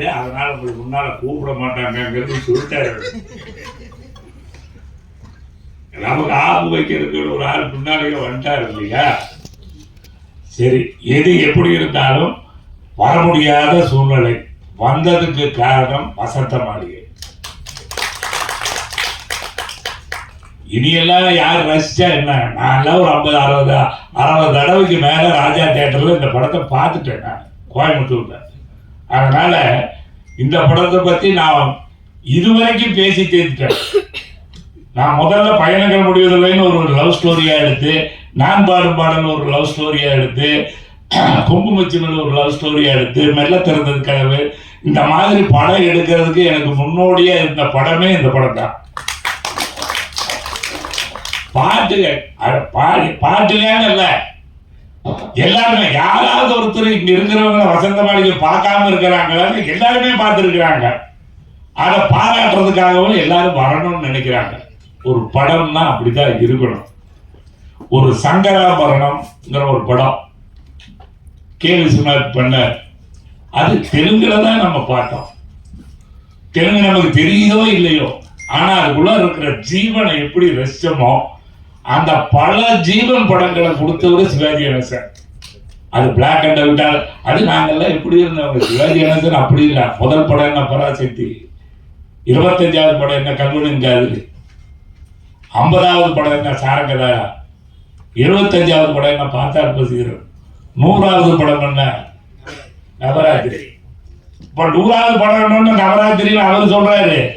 வராது அதனால உங்களுக்கு முன்னால கூப்பிட மாட்டாங்கிறது சொல்லிட்டாரு. நமக்கு ஆப்பு வைக்கிறதுக்கு ஒரு ஆள் முன்னாலேயே வந்துட்டாரு இல்லையா? சரி எது எப்படி இருந்தாலும் வர முடியாத சூழ்நிலை. வந்ததுக்கு காரணம் வசந்த மாளிகை இனியெல்லாம் யார் ரசிச்சா என்ன? நான் எல்லாம் ஒரு ஐம்பது அறுபது அறுபது தடவைக்கு மேல ராஜா தியேட்டர்ல இந்த படத்தை பார்த்துட்டேன் நான் கோயம்புத்தூர்ல. அதனால இந்த படத்தை பத்தி நான் இதுவரைக்கும் பேசி தீர்த்துட்டேன். நான் முதல்ல பயணங்கள் முடிவதில்லைன்னு ஒரு லவ் ஸ்டோரியா எடுத்து நான் பாடும் பாடல் ஒரு லவ் ஸ்டோரியா எடுத்து குங்குமச்சிமல் ஒரு லவ் ஸ்டோரியா எடுத்து மெல்ல திறந்தது கதவு இந்த மாதிரி படம் எடுக்கிறதுக்கு எனக்கு முன்னோடியா இருந்த படமே இந்த படம் தான். பாட்டுகள் பாட்டு பாடி இல்லை. எல்லாருமே யாராவது ஒருத்தர் இங்க இருக்கிறவங்க வசந்த மாளிகை பார்க்காம இருக்கிறாங்களான்னு எல்லாருமே பார்த்துருக்கிறாங்க. அதை பாராட்டுறதுக்காகவும் எல்லாரும் வரணும்னு நினைக்கிறாங்க. ஒரு படம்னா அப்படிதான் இருக்கணும். ஒரு சங்கராபரணம்ங்கிற ஒரு படம் கே விஸ்வநாத் பண்ணார் அது தெலுங்குல தான் நம்ம பார்த்தோம். தெலுங்கு நமக்கு தெரியுதோ இல்லையோ ஆனா அதுக்குள்ள இருக்கிற ஜீவனை எப்படி ரசிச்சோமோ அந்த பல ஜீவன் படங்களை கொடுத்தவர் சிவாஜி கணேசன். அது பிளாக் அண்ட் அவுட்டால் அது நாங்கெல்லாம் எப்படி இருந்தவங்க சிவாஜி கணேசன் அப்படி இல்லை. முதல் படம் என்ன? பராசக்தி இருபத்தஞ்சாவது படம் என்ன? கண்மணின் காதலி ஐம்பதாவது படம் என்ன? சாரங்கதா. இருபத்தஞ்சாவது படம் என்ன? பார்த்தா பசுகிறோம் நூறாவது படம் என்ன? நவராத்திரி. இப்போ நூறாவது படம் என்னன்னு நவராத்திரின்னு அவர் சொல்றாரு.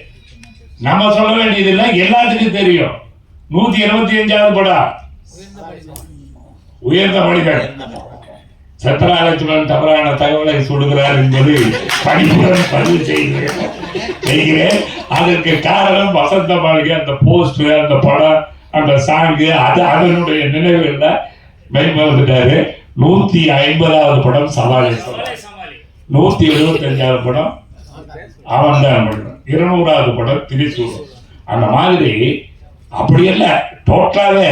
நம்ம சொல்ல வேண்டியதில்லை எல்லாத்துக்கும் தெரியும். நூத்தி எழுபத்தி அஞ்சாவது படம். உயர்ந்த மொழிகள் சத்ராலட்சுமன் தவறான தகவலை சொல்லுகிறார் என்பது படிப்புடன் பதிவு செய்கிறேன். அதற்கு காரணம் வசந்த மாளிகை அந்த போஸ்ட் அந்த படம் அந்த சாங்கு அது அதனுடைய நினைவுகள்ல மேம்படுத்திட்டாரு நூத்தி ஐம்பதாவது படம் சவாலே நூத்தி எழுபத்தி நூத்தி படம் அவன் தான் இருநூறாவது படம் திரிசூர் அந்த மாதிரி அப்படி இல்ல டோட்டலாகவே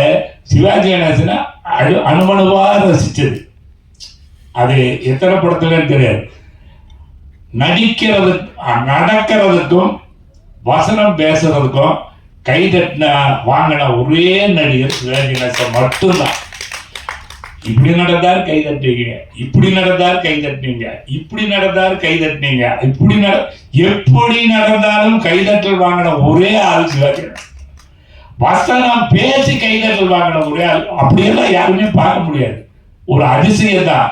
சிவாஜி கணேசனை அணு அணுமணுவா ரசிச்சது. அது எத்தனை படத்துலன்னு தெரியாது. நடிக்கிறது நடக்கிறதுக்கும் வசனம் பேசுறதுக்கும் கை தட்டின வாங்கின ஒரே நடிகர் சிவாஜி கணேசன் மட்டும்தான். இப்படி நடந்தார் கை தட்டுவீங்க இப்படி நடந்தார் கை தட்டினீங்க. இப்படி நடந்தார் கை தட்டினீங்க. இப்படி நட எப்படி நடந்தாலும் கைதட்டல் வாங்கின ஒரே ஆள் சிவாஜி கணேசன். வசனம் பேசி கையில சொல்வாங்களே முடியாது அப்படியெல்லாம் யாருமே பார்க்க முடியாது. ஒரு அதிசயம் தான்.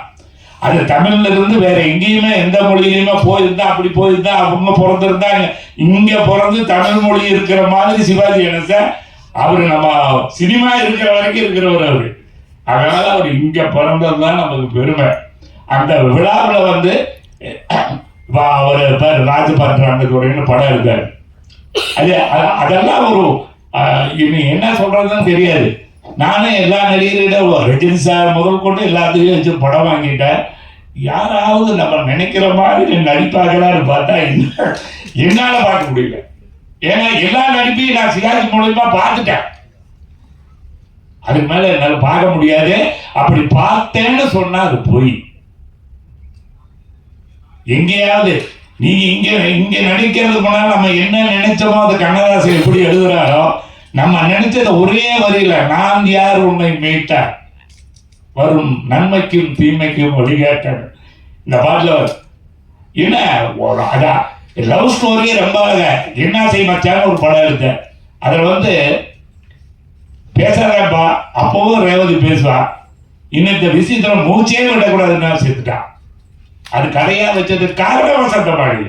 அது தமிழ்ல இருந்து வேற எங்கேயுமே எந்த மொழியிலுமே போயிருந்தா அப்படி போயிருந்தா அவங்க பிறந்திருந்தாங்க இங்க பிறந்து தமிழ் மொழி இருக்கிற மாதிரி சிவாஜி கணேசன் அவரு நம்ம சினிமா இருக்கிற வரைக்கும் இருக்கிறவர் அவரு. அதனால அவர் இங்க பிறந்ததுதான் நமக்கு பெருமை. அந்த விழாவில் வந்து வா- அவர் பேர் ராஜபாத்திராங்க படம் இருக்காரு அது அதெல்லாம் ஒரு அஹ், இனி என்ன சொல்றதுன்னு தெரியாது. நானும் எல்லா நடிகர்கிட்ட ரஜினி சார் முதல் கொண்டு எல்லாத்துக்கும் வச்சு படம் வாங்கிட்டேன். யாராவது நம்ம நினைக்கிற மாதிரி நடிப்பாங்களான்னு பார்த்தா என்னால் பார்க்க முடியல. ஏன்னா எல்லா நடிப்பையும் நான் சிகாஜி மூலயமா பார்த்துட்டேன். அதுக்கு மேல என்னால் பார்க்க முடியாது. அப்படி பார்த்தேன்னு சொன்னா அது போய். எங்கேயாவது நீங்க இங்க இங்க நடிக்கிறது போனா நம்ம என்ன நினைச்சோமோ அது கண்ணதாசன் எப்படி எழுதுறாரோ நம்ம நினைச்சத ஒரே வரியில நான் யார் உன்னை மீட்டார் வரும் நன்மைக்கும் தீமைக்கும் வழிகாட்டன் இந்த பாட்டில் என்ன? அதான் லவ் ஸ்டோரியே ரொம்ப என்ன செய்ய மச்சான்னு ஒரு படம் எடுத்தேன். அதில் வந்து பேசுறப்பா அப்பவும் ரேவதி பேசுவா. இன்னும் இந்த விஷயத்துல மூச்சே விடக்கூடாதுன்னு செத்துட்டான். அது கதையா வச்சது காரணம் வசந்த பாடி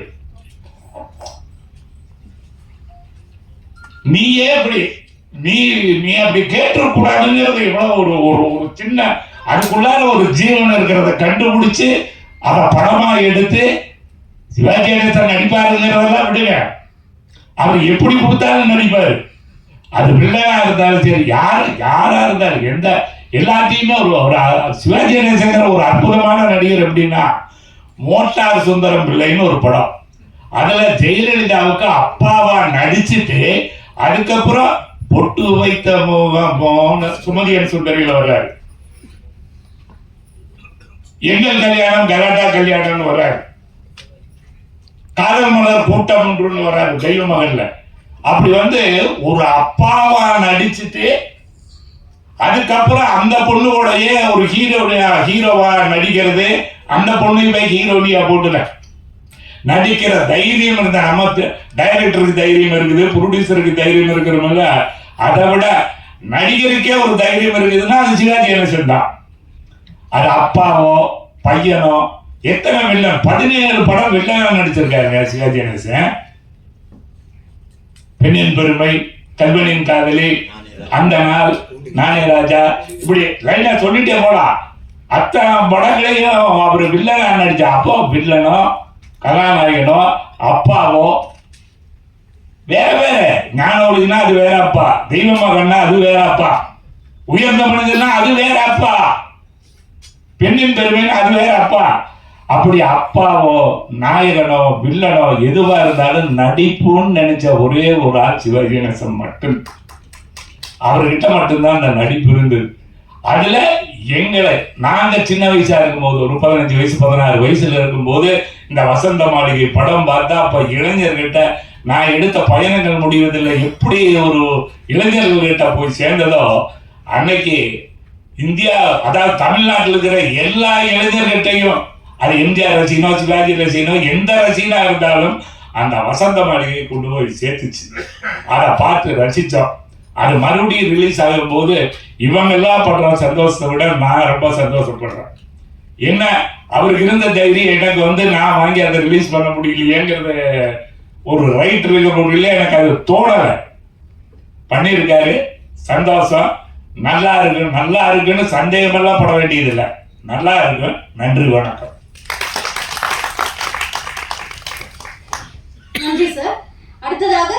நீயே அப்படி நீ நீ அப்படி கேட்டுக்கூடாதுங்கிறது எவ்வளவு ஒரு ஒரு ஒரு சின்ன அதுக்குள்ளார ஒரு ஜீவன் இருக்கிறத கண்டுபிடிச்சு அதை படமா எடுத்து சிவாஜி கணேசன் நடிப்பாருங்கிறதெல்லாம் விடுங்க. அவர் எப்படி கொடுத்தாலும் நடிப்பாரு. அது பிள்ளையா இருந்தாலும் சரி யார் யாரா இருந்தாலும் எந்த எல்லாத்தையுமே ஒரு சிவாஜி கணேசங்கிற ஒரு அற்புதமான நடிகர் எப்படின்னா மோட்டார் சுந்தரம் பிள்ளைன்னு ஒரு படம். அதுல ஜெயலலிதாவுக்கு அப்பாவா நடிச்சிட்டு அதுக்கப்புறம் பொட்டு வைத்த சுமதியன் சுந்தரியில வர்றாரு. எங்கள் கல்யாணம் கலாட்டா கல்யாணம்னு வர்றாரு. காதல் மலர் கூட்டம் ஒன்றுன்னு வராது தெய்வ மகன்ல. அப்படி வந்து ஒரு அப்பாவா நடிச்சுட்டு அதுக்கப்புறம் அந்த பொண்ணுவோடயே ஒரு ஹீரோ ஹீரோவா நடிக்கிறது அந்த பொண்ணையும் போய் ஹீரோனியா போட்டுல. நடிக்கிற தைரியம் இருந்த நம்ம டைரக்டருக்கு தைரியம் இருக்குது ப்ரொடியூசருக்கு தைரியம் இருக்கிறவங்க அதை விட நடிகருக்கே ஒரு தைரியம் இருக்குதுன்னா அது சிவாஜி கணேசன் தான். அது அப்பாவோ பையனோ எத்தனை வில்லன் பதினேழு படம் வில்லனா நடிச்சிருக்காருங்க சிவாஜி கணேசன் பெண்ணின் பெருமை கல்வனின் காதலி அந்த நாள் நானே ராஜா இப்படி லைனா சொல்லிட்டே போலாம். அத்தனை படங்களையும் அவர் வில்லனா நடிச்ச அப்போ வில்லனோ கதாநாயகனோ அப்பாவோ வேற வேற. ஞான ஒழுங்கினா அது வேற அப்பா தெய்வ மகன்னா அது வேற அப்பா உயர்ந்த மனிதனா அது வேற அப்பா பெண்ணின் பெருமைன்னு அது வேற அப்பா அப்படி அப்பாவோ நாயகனோ வில்லனோ எதுவா இருந்தாலும் நடிப்புன்னு நினைச்ச ஒரே ஒரு ஆள் சிவகணேசன் கணேசன் மட்டும். அவர்கிட்ட மட்டும்தான் அந்த நடிப்பு இருந்தது. அதுல எங்களை நாங்க சின்ன வயசா இருக்கும்போது ஒரு பதினஞ்சு வயசு பதினாறு வயசுல இருக்கும்போது இந்த வசந்த மாளிகை படம் பார்த்தா அப்ப இளைஞர்கிட்ட நான் எடுத்த பயணங்கள் முடிவதில்லை. எப்படி ஒரு இளைஞர்கள்கிட்ட போய் சேர்ந்ததோ அன்னைக்கு இந்தியா அதாவது தமிழ்நாட்டில் இருக்கிற எல்லா இளைஞர்கிட்டையும் அது எம்ஜிஆர் ரசிகனோ சிவாஜி ரசிகனோ எந்த ரசிகனா இருந்தாலும் அந்த வசந்த மாளிகையை கொண்டு போய் சேர்த்துச்சு. அதை பார்த்து ரசித்தோம் அது மறுபடியும் ரிலீஸ் ஆகும் போது இவங்க எல்லாம் படுற சந்தோஷத்தை விட நான் ரொம்ப சந்தோஷப்படுறேன். என்ன? அவருக்கு இருந்த தைரியம் எனக்கு வந்து நான் வாங்கி அதை ரிலீஸ் பண்ண முடியலையேங்கிறது ஒரு ரைட் இருக்கிற எனக்கு அது தோணலை. பண்ணியிருக்காரு சந்தோஷம். நல்லா இருக்கு நல்லா இருக்குன்னு சந்தேகமெல்லாம் பட வேண்டியதில்லை. நல்லா இருக்கு. நன்றி வணக்கம். நன்றி சார் அடுத்ததாக